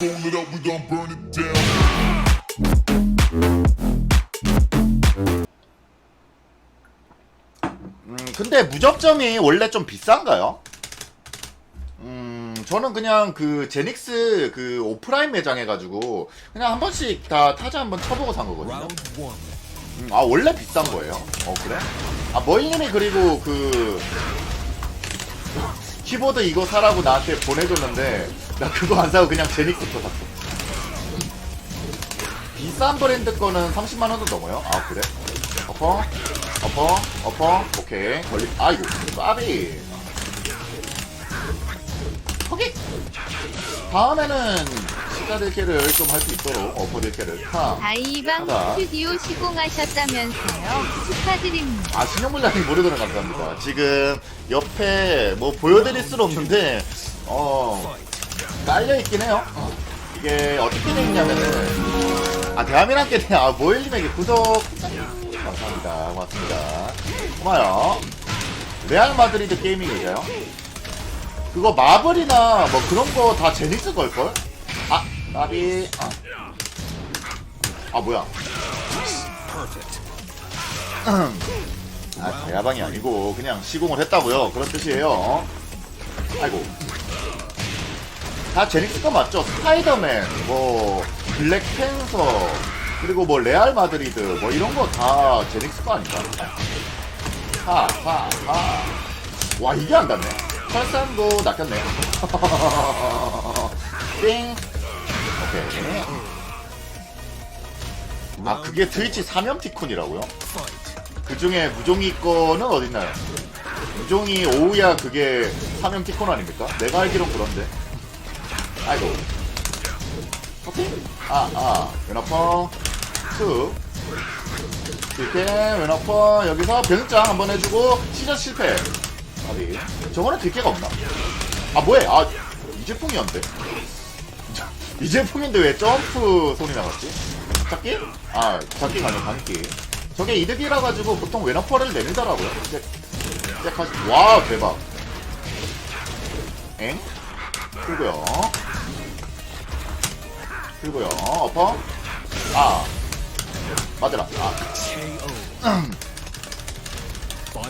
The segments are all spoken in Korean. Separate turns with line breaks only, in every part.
Hold it up, we gon' burn it down.
음, 근데 무접점이 원래 좀 비싼가요? 음, 저는 그냥 그 제닉스 그 오프라인 매장 해가지고 그냥 한 번씩 다 타자 한 번 쳐보고 산 거거든요. 음, 아 원래 비싼 거예요? 어 그래? 아 머이님이 그리고 그 키보드 이거 사라고 나한테 보내줬는데 나 그거 안 사고 그냥 제닉스 거 샀어. 비싼 브랜드 거는 30만 원도 넘어요? 아 그래? 어퍼 어퍼 어퍼 오케이 걸리 아이고 까비 거기 다음에는 시가들캐를 좀 할 수 있도록 어퍼들캐를 하
다이방
하다.
스튜디오 시공하셨다면서요. 축하드립니다.
아 신영물량이 모르도록 감사합니다 지금 옆에 뭐 보여드릴 수는 없는데 어 깔려있긴 해요 어. 이게 어떻게 돼 있냐면은 아 대한민국께 아 모일님에게 구독 감사합니다 고맙습니다 고마워요 레알 마드리드 게이밍이죠 그거 마블이나 뭐 그런 거 다 제닉스 걸걸? 아 나비 아, 아 뭐야 아, 대야방이 아니고 그냥 시공을 했다고요. 그런 뜻이에요. 아이고. 다 제닉스 거 맞죠? 스파이더맨, 뭐 블랙팬서, 그리고 뭐 레알 마드리드, 뭐 이런 거 다 제닉스 거 아닌가? 하, 하, 하. 와 이게 안 닿네. 설산도 낚였네. 띵. 아 그게 트위치 사면 티쿤이라고요? 그 중에 무종이 거는 어딨나요? 무종이 오우야 그게 사면 티콘 아닙니까? 내가 알기론 그런데. 아이고. 커팅? 아, 아. 왼아퍼. 툭. 이렇게 왼아퍼 여기서 변장 한번 해주고 시전 실패. 어디? 저거는 들개가 없나? 아 뭐해? 아 이제풍이었는데. 이제풍인데 왜 점프 소리 나갔지? 잡기? 아 잡기가 아니고 감기. 저게 이득이라 가지고 보통 웨너퍼를 내밀더라고요. 근데 이제 가시 와 대박. 엥? 풀고요. 풀고요. 어퍼. 아 맞으라. 아.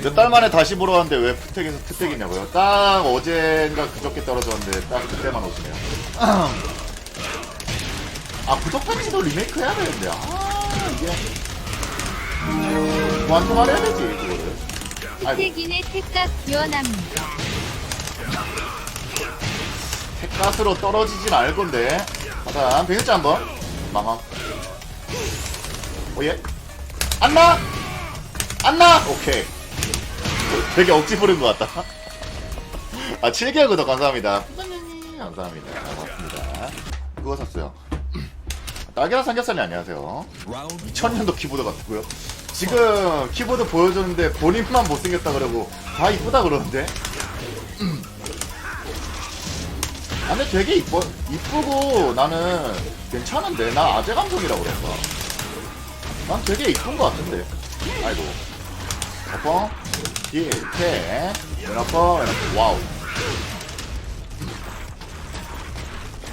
몇 달 만에 다시 보러 왔는데 왜 푸텍에서 푸텍이냐고요? 딱 어젠가 그저께 떨어졌는데 딱 그때만 오시네요. 아 구독 패치도 리메이크 해야 되는데 아 이게 무한도말 해야 되지 그거를.
태గిం의 택각 기원합니다.
핵가스로 떨어지진 않을 건데. 가자, 백일자 한번. 망함. 오예. 안 나! 안 나! 오케이. 되게 억지 부른 것 같다. 아, 7개월 구독 감사합니다. 감사합니다. 고맙습니다. 그거 샀어요. 딸기랑 삼겹살이 안녕하세요. 2000년도 키보드 같고요. 지금 키보드 보여줬는데 본인만 못생겼다 그러고 다 이쁘다 그러는데. 아, 근데 되게 이뻐, 이쁘고 나는 괜찮은데 나 아재 감성이라고 그랬어. 난 되게 이쁜 것 같은데. 아이고. 어 퍼, 딜, 캐, 왼어퍼, 왼어퍼, 와우.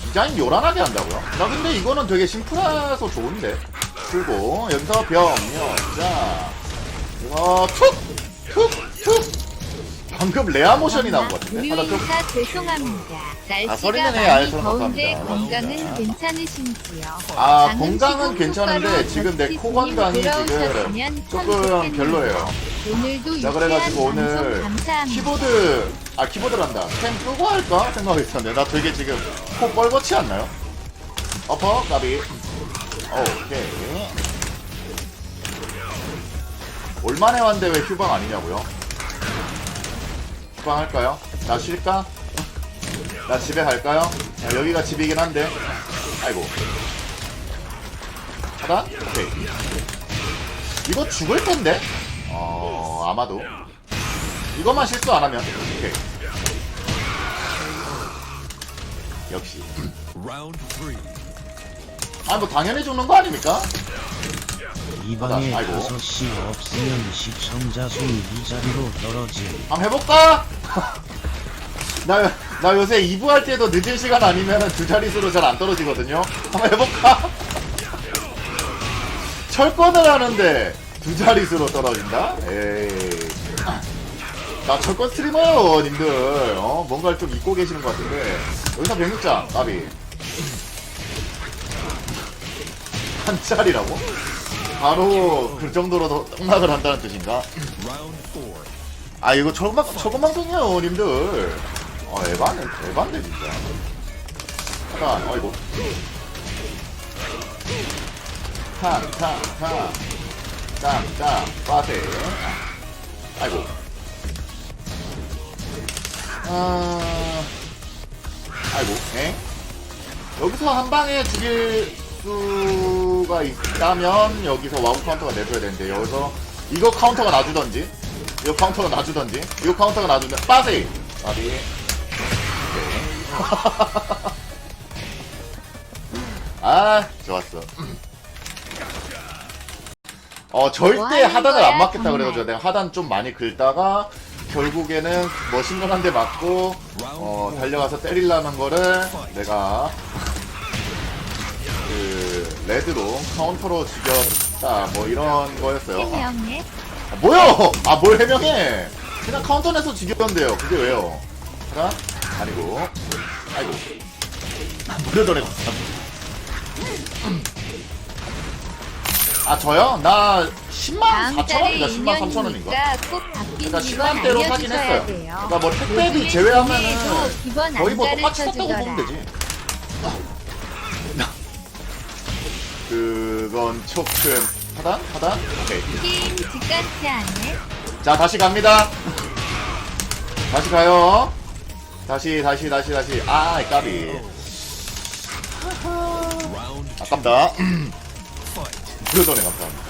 디자인 요란하게 한다고요? 나 근데 이거는 되게 심플해서 좋은데. 그리고 여기서 병력, 자, 이거 툭! 툭! 툭! 방금 레아 모션이 나온 것 같은데? 하나 툭!
죄송합니다. 날씨가
서린이네,
많이
알토
더운데
감사합니다.
건강은. 괜찮으신지요?
아 건강은 괜찮은데 지금 내 코 건강이 지금 조금. 별로예요.
오늘도
자 그래가지고 오늘. 키보드 아 키보드란다 템 끄고 할까 생각했었는데 나 되게 지금 코 뻘겋지 않나요? 어퍼 까비 오케이 올만에 왔는데 왜 휴방 아니냐고요? 휴방 할까요? 나 쉴까? 나 집에 갈까요? 아, 여기가 집이긴 한데 아이고 하단? 오케이 이거 죽을 텐데? 어, 아마도. 이것만 실수 안 하면. 오케이. 역시. 아, 뭐, 당연히 죽는 거 아닙니까?
이 방에
아이고.
5시 없으면 시청자 수 이 자리로 떨어짐.
한번 해볼까? 나, 나 요새 2부 할 때도 늦은 시간 아니면 두 자릿수로 잘 안 떨어지거든요. 한번 해볼까? 철권을 하는데 두 자릿수로 떨어진다? 에이. 나 철권 스트리머요, 님들. 어, 뭔가를 좀 잊고 계시는 것 같은데. 여기서 106장, 나비. 한 짤이라고? 바로 그 정도로 더 떡락을 한다는 뜻인가? 아 이거 저것만 저것만 송이에요 님들 아 에반데 에반데 진짜 하단 아이고 탕 탕탕 빠세. 아이고. 아. 아이고 에 여기서 한 방에 죽일 수가 있다면 여기서 와우 카운터가 내줘야 되는데 여기서 이거 카운터가 놔주던지 이거 카운터가 놔주던지 이거 카운터가 놔주면 빠세! 아비 아 좋았어 어 절대
뭐 하는
하단을
거야,
안 맞겠다
정말.
그래가지고 내가 하단 좀 많이 긁다가 결국에는 뭐 신경 한대 맞고 어 달려가서 때리려는 거를 내가 그 레드로 카운터로 죽였다 뭐 이런 거였어요.
해명해.
아, 뭐요? 아 뭘 해명해? 그냥 카운터 내서 죽였는데요. 그게 왜요? 하나 아니고 아이고 무료전에 아 저요? 나 10만
다음
4천
달에
원인가 10만 3천 원인가?
2년이니까 꼭 바뀐
그러니까
비번
10만 대로 사긴 했어요. 그러니까 뭐 택배비
요즘에
제외하면은 거의
뭐안
똑같이 샀다고. 보면 되지. 그건 초큰 하단? 하단? 오케이.
게임 직같지 않네.
자 다시 갑니다 다시 가요 다시 다시 다시 다시 아 까비 아깝다 그러더네 감사합니다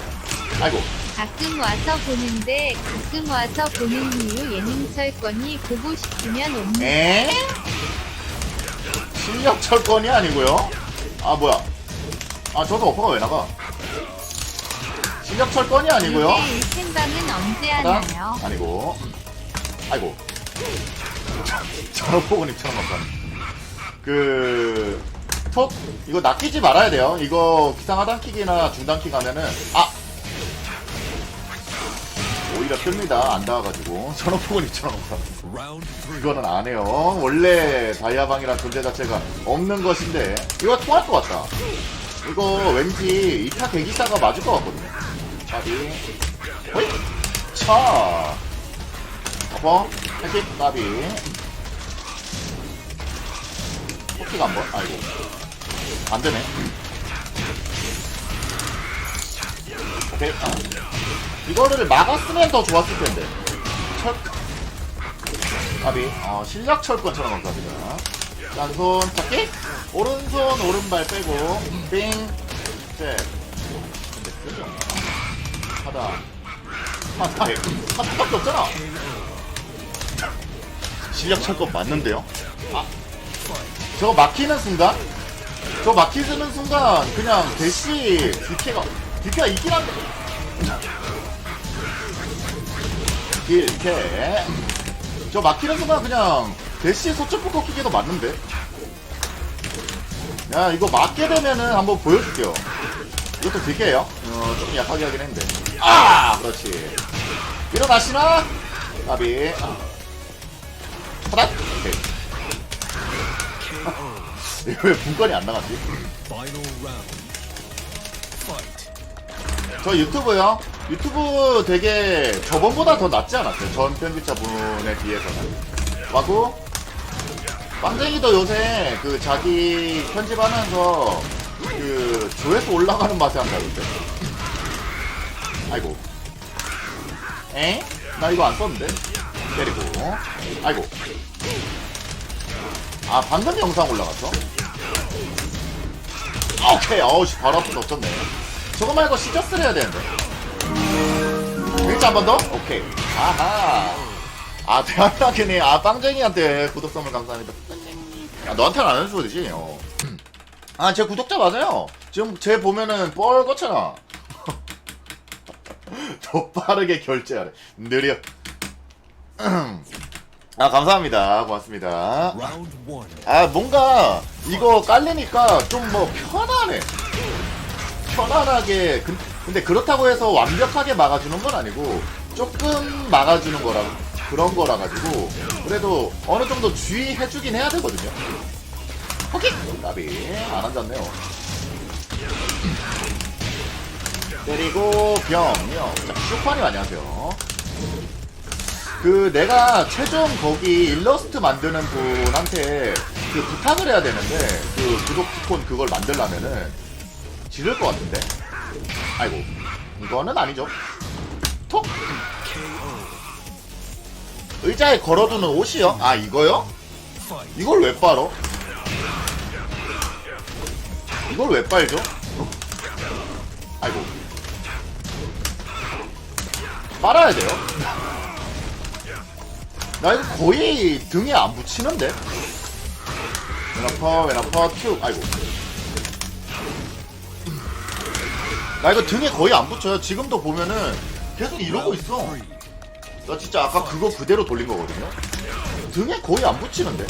아이고
가끔 와서 보는데 가끔 와서 보는 이유 예능 철권이 보고 싶으면 옵니다.
에? 실력 철권이 아니고요 아 뭐야 아 저도 오퍼가 왜 나가 실력 철권이 아니고요
요새 생방은 언제
하나?
하나요?
아니고 아이고 저런 감사합니다 그 톡 이거 낚이지 말아야 돼요. 이거 기상 하단킥이나 중단킥 하면은 아! 오히려 뜹니다. 안 닿아가지고. 2천원 감사합니다 이거는 안 해요. 원래 다이아방이란 존재 자체가 없는 것인데 이거 통할 것 같다. 이거 왠지 2타 대기사가 맞을 것 같거든요. 까비 호이 차! 어퍼 핵킥 까비. 호킥 한번. 아이고 안 되네. 오케이. 아. 이거를 막았으면 더 좋았을 텐데. 철. 까비. 어, 실력 철권처럼 감사합니다. 왼손 잡기. 오른손 오른발 빼고. 빙. 셋. 근데 쓰지 없나? 하다. 하다. 하다밖에 없잖아. 실력 철권 맞는데요? 아. 저거 막히는 순간 저거 막히는 순간 그냥 대시 뒷캐가 뒷캐가 있긴 한데. 뒷캐 저 막히는 순간 그냥 대시 소첩포 꺾기도 맞는데. 야 이거 맞게 되면은 한번 보여줄게요. 이것도 뒷캐예요. 어, 조금 약하게 하긴 했는데. 아! 그렇지. 일어나시나? 까비. 하단 오케이. 이거 왜 분권이 안 나갔지? 저 유튜브요. 유튜브 되게 저번보다 더 낫지 않았어요? 전 편집자 분에 비해서는. 하고 빵쟁이도 요새 그 자기 편집하면서 그 조회수 올라가는 맛에 한다던데. 아이고. 에? 나 이거 안 썼는데? 때리고. 아이고. 아 방금 영상 올라갔어? 오케이 어우씨 바로 앞에서 없었네. 저거 말고 시저스를 해야 되는데. 일자 한 번 더? 오케이. 아하. 아 대한민국이네 아 빵쟁이한테 구독 선물 감사합니다. 야 너한테는 안 해줘도 되지 어. 아제 구독자 맞아요. 지금 제 보면은 뻘겋잖아 더 빠르게 결제하래. 느려 아 감사합니다. 고맙습니다. 아 뭔가 이거 깔리니까 좀 뭐 편하네 편안하게 근- 근데 그렇다고 해서 완벽하게 막아주는 건 아니고 조금 막아주는 거라 그런 거라 가지고 그래도 어느 정도 주의해주긴 해야 되거든요. 오케이. 나비 안 앉았네요. 그리고 병영 자 슈퍼님 안녕하세요 그 내가 최종 거기 일러스트 만드는 분한테 그 부탁을 해야 되는데 그 구독 쿠폰 그걸 만들려면은 지를 것 같은데 아이고 이거는 아니죠 톡 의자에 걸어두는 옷이요? 아 이거요? 이걸 왜 빨어? 이걸 왜 빨죠? 아이고 빨아야 돼요? 나 이거 거의 등에 안 붙이는데? 왼아퍼 왼아퍼 큐. 아이고. 나 이거 등에 거의 안 붙여요. 지금도 보면은 계속 이러고 있어. 나 진짜 아까 그거 그대로 돌린 거거든요. 등에 거의 안 붙이는데?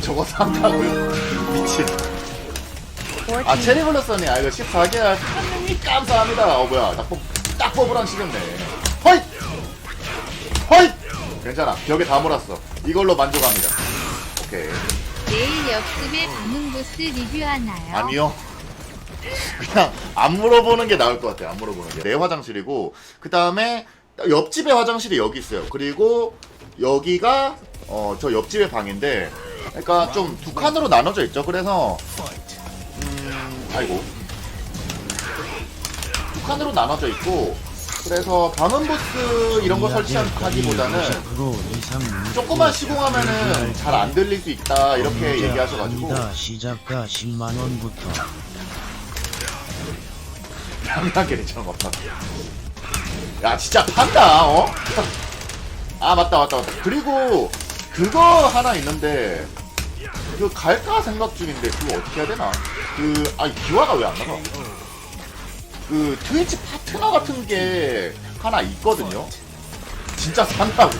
저거 산다고요? 미친. 아 체리블러선이 아 이거 14개월 하느니 감사합니다. 어 뭐야. 딱, 뽑, 딱 뽑으란 식이었네 허이 허이 괜찮아. 벽에 다 몰았어. 이걸로 만족합니다. 오케이.
내일 옆집에 방문 보스 리뷰하나요?
아니요. 그냥 안 물어보는 게 나을 것 같아요. 안 물어보는 게 내 화장실이고 그 다음에 옆집에 화장실이 여기 있어요. 그리고 여기가 어, 저 옆집의 방인데 그러니까 좀 두 칸으로 나눠져 있죠. 그래서 음 아이고 두 칸으로 나눠져 있고 그래서 방음 부스 이런 거 설치하기보다는 조금만 시공하면은 잘 안 들릴 수 있다 이렇게 얘기하셔가지고.
시작가 10만 원부터
당연하게 괜찮은 것 같다. 야, 진짜 판다, 어? 아, 맞다, 맞다, 맞다. 그리고, 그거 하나 있는데, 그 갈까 생각 중인데, 그거 어떻게 해야 되나? 그, 아니, 기화가 왜 안 나가? 그, 트위치 파트너 같은 게 하나 있거든요? 진짜 산다고?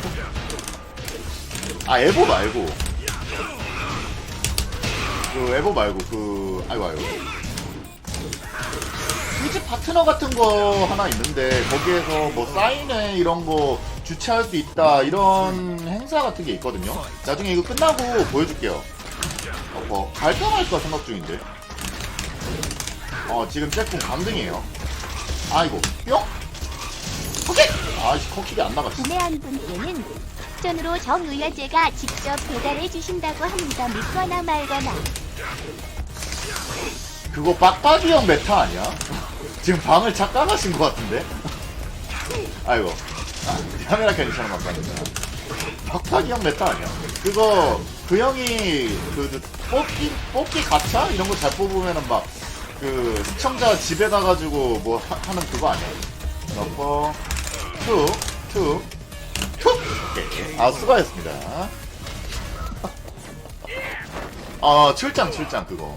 아, 에보 말고. 그, 에보 말고, 그, 아이고, 아이고. 트위치 파트너 같은 거 하나 있는데 거기에서 뭐 사인회 이런 거 주최할 수 있다 이런 행사 같은 게 있거든요. 나중에 이거 끝나고 보여줄게요. 어, 뭐 갈까 말까 생각 중인데. 어 지금 잭군 강등이에요. 아이고 뿅. 오케이. 아씨 코킥이 안 나갔어.
구매한 분께는 전으로 정의열제가 직접 배달해 주신다고 합니다. 믿거나 말거나.
그거 빡빡이 형 메타 아니야? 지금 방을 착각하신 것 같은데? 아이고. 아, 카메라 컨디션 감사합니다. 빡빡이 형 메타 아니야? 그거, 그 형이, 그, 그 뽑기, 뽑기 가차? 이런 거 잘 뽑으면은 막, 그, 시청자 집에 가가지고 뭐 하, 는 그거 아니야? 툭, 툭! 오케이. 아, 수고하셨습니다. 아, 출장, 출장, 그거.